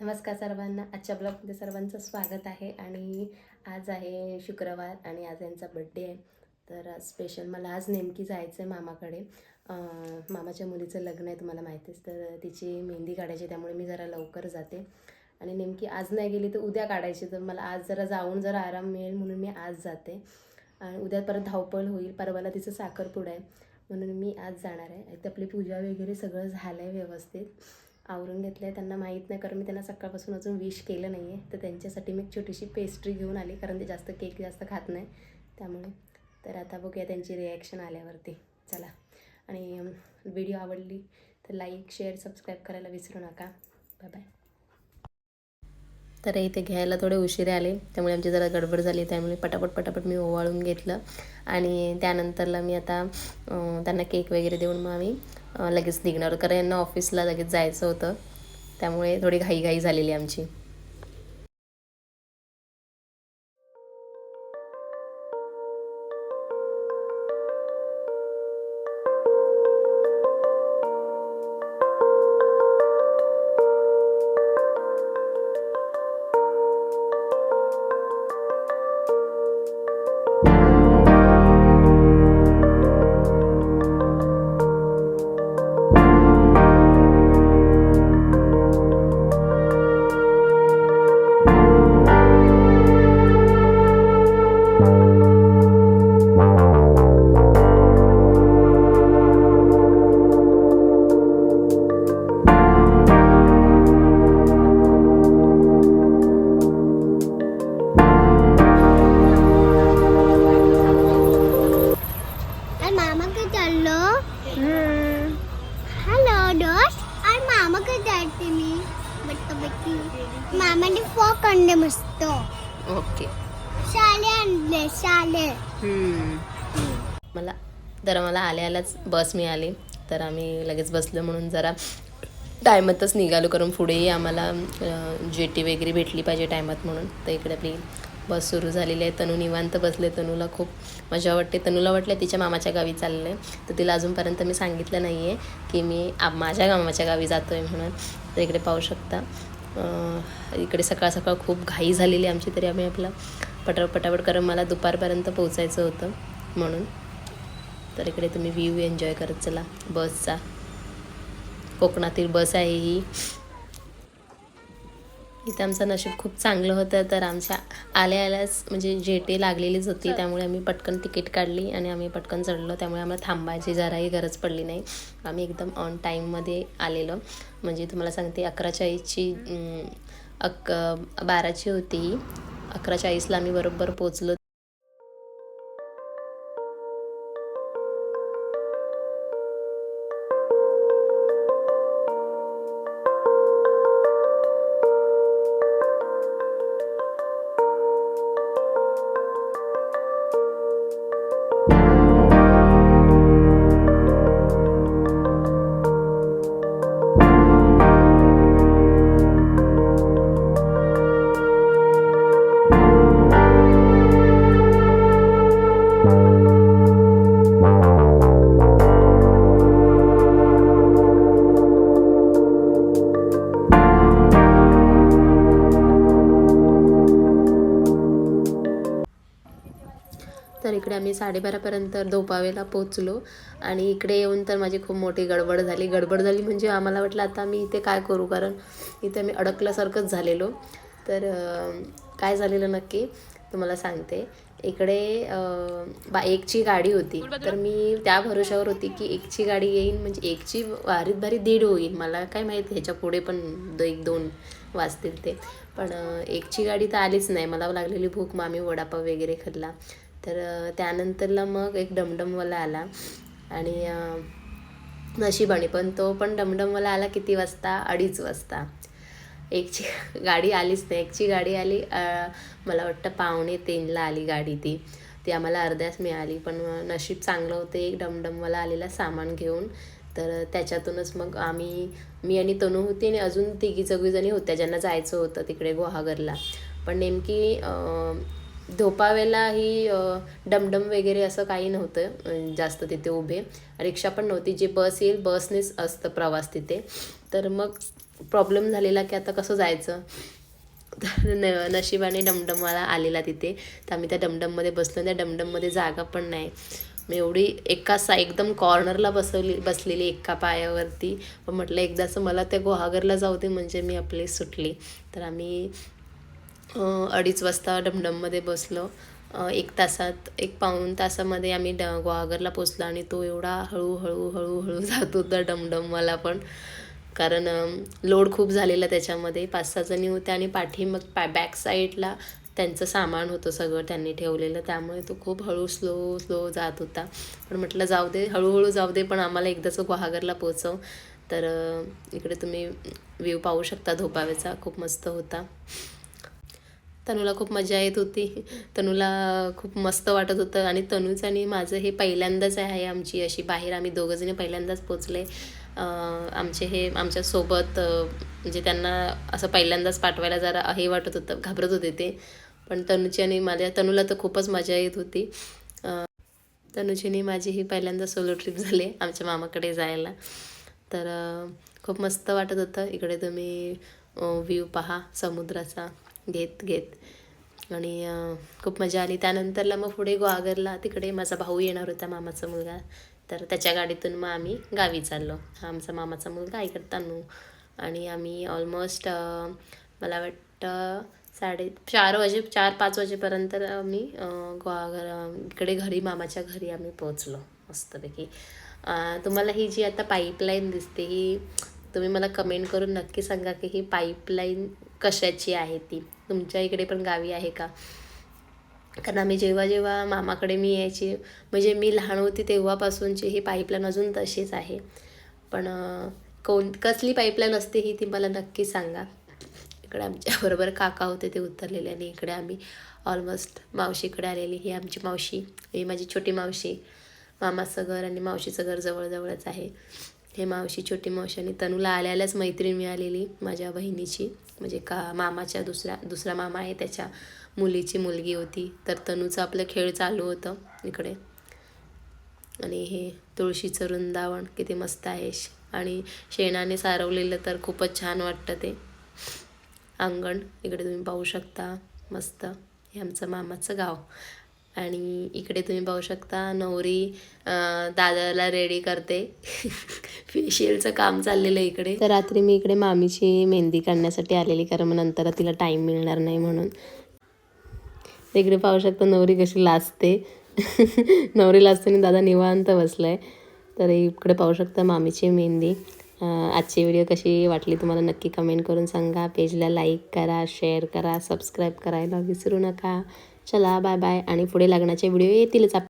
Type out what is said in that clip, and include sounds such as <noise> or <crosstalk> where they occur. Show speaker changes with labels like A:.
A: नमस्कार सर्वांना. आजच्या ब्लॉगमध्ये सर्वांचं स्वागत आहे आणि आज आहे शुक्रवार आणि आज यांचा बड्डे आहे. तर स्पेशल मला आज नेमकी जायचं आहे मामाकडे मामाच्या मुलीचं लग्न आहे तुम्हाला माहितीच तर तिची मेहंदी काढायची त्यामुळे मी जरा लवकर जाते. आणि नेमकी आज नाही गेली तर उद्या काढायची. तर मला आज जरा जाऊन जरा आराम मिळेल म्हणून मी आज जाते. आणि उद्या परत धावपळ होईल. परवाला तिचं साखरपुडा आहे. म्हणून मी आज जाणार आहे. तर आपली पूजा वगैरे सगळं झालं आहे व्यवस्थित. आवरून घेतलं आहे त्यांना माहीत नाही कारण मी त्यांना सकाळपासून अजून विश केलं नाही आहे तर त्यांच्यासाठी मी एक छोटीशी पेस्ट्री घेऊन आली कारण ते जास्त केक जास्त खात नाही. त्यामुळे. तर आता बघूया त्यांची रिॲक्शन आल्यावरती. चला. आणि व्हिडिओ आवडली तर लाईक शेअर सबस्क्राईब करायला विसरू नका. बाय बाय तर इथे घ्यायला थोडे उशिरे आले. त्यामुळे आमची जरा गडबड झाली. त्यामुळे पटापट पटापट मी ओवाळून घेतलं. आणि त्यानंतरला मी आता त्यांना केक वगैरे देऊन मग आम्ही लगेच निघणार. कारण यांना ऑफिसला लगेच जायचं होतं. त्यामुळे थोडी घाईघाई झालेली आमची.
B: मामाने फॉक आणले मस्त.
A: ओके.
B: शाले आणले शाले.
A: मला तर मला आल्या आल्याच बस मिळाली. तर आम्ही लगेच बसलो म्हणून जरा टायमातच निघालो कारण पुढेही आम्हाला जेटी वगैरे भेटली पाहिजे टायमात म्हणून. तर इकडे आपली बस सुरू झालेली आहे. तनू निवांत बसले. तनूला खूप मजा वाटते. तनूला वाटलं तिच्या मामाच्या गावी चाललं आहे तर तिला अजूनपर्यंत मी सांगितलं नाही आहे की मी माझ्या मामाच्या गावी जातो आहे म्हणून. तर इकडे पाहू शकता. इकडे सकाळ सकाळ खूप घाई झालेली आमची तरी आम्ही आपला पटापट पटापट कारण मला दुपारपर्यंत पोहोचायचं होतं म्हणून. तर इकडे तुम्ही व्ह्यू एन्जॉय करत चला. बसचा. कोकणातील बस आहे ही. इथे आमचं नशीब खूप चांगलं होतं तर आमच्या आल्या आल्याच म्हणजे जेटे लागलेलीच होती त्यामुळे आम्ही पटकन तिकीट काढली आणि आम्ही पटकन चढलो. त्यामुळे आम्हाला थांबायची जराही गरज पडली नाही. आम्ही एकदम ऑन टाईममध्ये आलेलो. म्हणजे तुम्हाला सांगते अकरा चाळीसची अक बाराची होती. ही अकरा चाळीसला आम्ही बरोबर पोचलो. तर इकडे आम्ही साडेबारापर्यंत धोपावेला पोचलो. आणि इकडे येऊन तर माझी खूप मोठी गडबड झाली. गडबड झाली म्हणजे आम्हाला वाटलं आता मी इथे काय करू? कारण इथे मी अडकल्यासारखंच झालेलो. तर काय झालेलं नक्की तुम्हाला सांगते. इकडे बा एकची गाडी होती. तर मी त्या भरोशावर होती की एकची गाडी येईन म्हणजे एकची भारीत भारी दीड होईल. मला काय माहिती ह्याच्या पुढे पण एक दोन वाजतील ते. पण एकची गाडी तर आलीच नाही. मला लागलेली भूक मामी वडापाव वगैरे खाल्ला. तर त्यानंतरला मग एक डमडमवाला आला. आणि नशिबाने पण तो पण डमडमवाला आला किती वाजता? अडीच वाजता. एकची <laughs> गाडी आलीच नाही. एकची गाडी आली मला वाटतं पावणे तीनला आली गाडी ती. ती आम्हाला अर्ध्याच मिळाली. पण नशीब चांगलं होतं. एक डमडमवाला आलेला सामान घेऊन. तर त्याच्यातूनच मग आम्ही मी आणि तनू होती आणि अजून तिघी चौघीजणी होत्या. ज्यांना जायचं होतं तिकडे गुहागरला. पण नेमकी धोपावेला ही डमडम वगैरे असं काही नव्हतं जास्त तिथे उभे. रिक्षा पण नव्हती जी बस येईल बसनेच असतं प्रवास तिथे. तर मग प्रॉब्लेम झालेला की आता कसं जायचं? तर न नशिबाने डमडमवाला आलेला तिथे. तर आम्ही त्या डमडममध्ये बसलो त्या डमडममध्ये जागा पण नाही. मी एवढी एका सा एकदम कॉर्नरला बसवली बसलेली एका पायावरती. पण म्हटलं एकदाचं मला त्या गुहागरला जाऊ दे म्हणजे मी आपली सुटली. तर आम्ही अडीच वाजता डमडममध्ये बसलो. एक तासात एक पाऊण तासामध्ये आम्ही ड गुहागरला पोचलो आणि तो एवढा हळूहळू हळूहळू <laughs> जात होता डमडमवाला पण. कारण लोड खूप झालेला त्याच्यामध्ये. पाच सहा जणी होत्या आणि पाठी मग पॅ बॅक साईडला त्यांचं सामान होतं सगळं त्यांनी ठेवलेलं. त्यामुळे तो खूप हळू स्लो स्लो जात होता. पण म्हटलं जाऊ दे हळूहळू जाऊ दे पण आम्हाला एकदाच गुहागरला पोचव तर इकडे तुम्ही व्ह्यू पाहू शकता धोपाव्याचा खूप मस्त होता. तनूला खूप मजा येत होती. तनूला खूप मस्त वाटत होतं आणि तनूचं आणि माझं हे पहिल्यांदाच आहे आमची अशी बाहेर. आम्ही दोघंजणी पहिल्यांदाच पोचले. आमचे हे आमच्यासोबत म्हणजे त्यांना असं पहिल्यांदाच पाठवायला जरा हे वाटत होतं घाबरत होते ते. पण तनूची आणि माझ्या तनूला तर खूपच मजा येत होती. तनुजीने माझी ही पहिल्यांदा सोलो ट्रिप झाली आमच्या मामाकडे जायला. तर खूप मस्त वाटत होतं. इकडे तुम्ही व्ह्यू पहा समुद्राचा. घेत घेत. आणि खूप मजा आली. त्यानंतरला मग पुढे गुहागरला तिकडे माझा भाऊ येणार होता मामाचा मुलगा. तर त्याच्या गाडीतून मग आम्ही गावी चाललो. हा आमचा मामाचा मुलगा इकडे नू आणि आम्ही ऑलमोस्ट मला वाटतं साडे चार वाजे चार पाच वाजेपर्यंत आम्ही अं, इकडे घरी मामाच्या घरी आम्ही पोहोचलो. मस्तपैकी. तुम्हाला ही जी आता पाईपलाईन दिसते ही तुम्ही मला कमेंट करून नक्की सांगा की ही पाईपलाईन कशाची आहे ती. तुमच्या इकडे पण गावी आहे का? कारण आम्ही जेव्हा जेव्हा मामाकडे मी यायची म्हणजे मी लहान होती तेव्हापासूनची ही पाईपलाईन अजून तशीच आहे. पण कोण कसली पाईपलाईन असते ही ती मला नक्की सांगा. इकडे आमच्याबरोबर <laughs> काका होते ते उतरलेले आणि इकडे आम्ही ऑलमोस्ट मावशीकडे आलेली. ही आमची मावशी ही माझी छोटी मावशी. मामाचं घर आणि मावशीचं घर जवळजवळच आहे. हे मावशी छोटी मावशी आणि तनूला आल्यालाच मैत्रीण मिळालेली माझ्या बहिणीची. म्हणजे का मामाच्या दुसऱ्या दुसरा मामा आहे त्याच्या मुलीची मुलगी होती. तर तनूचं आपलं खेळ चालू होतं इकडे. आणि हे तुळशीचं वृंदावन किती मस्त आहे. श- आणि शेणाने सारवलेलं तर खूपच छान वाटतं ते. अंगण इकडे तुम्ही पाहू शकता. मस्त. हे आमचं मामाचं गाव. आणि इकडे तुम्ही पाहू शकता नवरी दादाला रेडी करते. फेशियलचं काम चाललेलं आहे इकडे. तर रात्री मी इकडे मामीची मेहंदी काढण्यासाठी आलेली कारण मग नंतर तिला टाईम मिळणार नाही म्हणून. इकडे पाहू शकता नवरी कशी लाजते. नवरी लाजते आणि दादा निवांत बसलाय. तर इकडे पाहू शकता मामीची मेहंदी. आजची व्हिडिओ कशी वाटली तुम्हाला नक्की कमेंट करून सांगा. पेजला लाईक करा शेअर करा सबस्क्राईब करायला विसरू नका. चला बाय बाय. आणि पुढे लग्नाचे व्हिडिओ येतीलच आप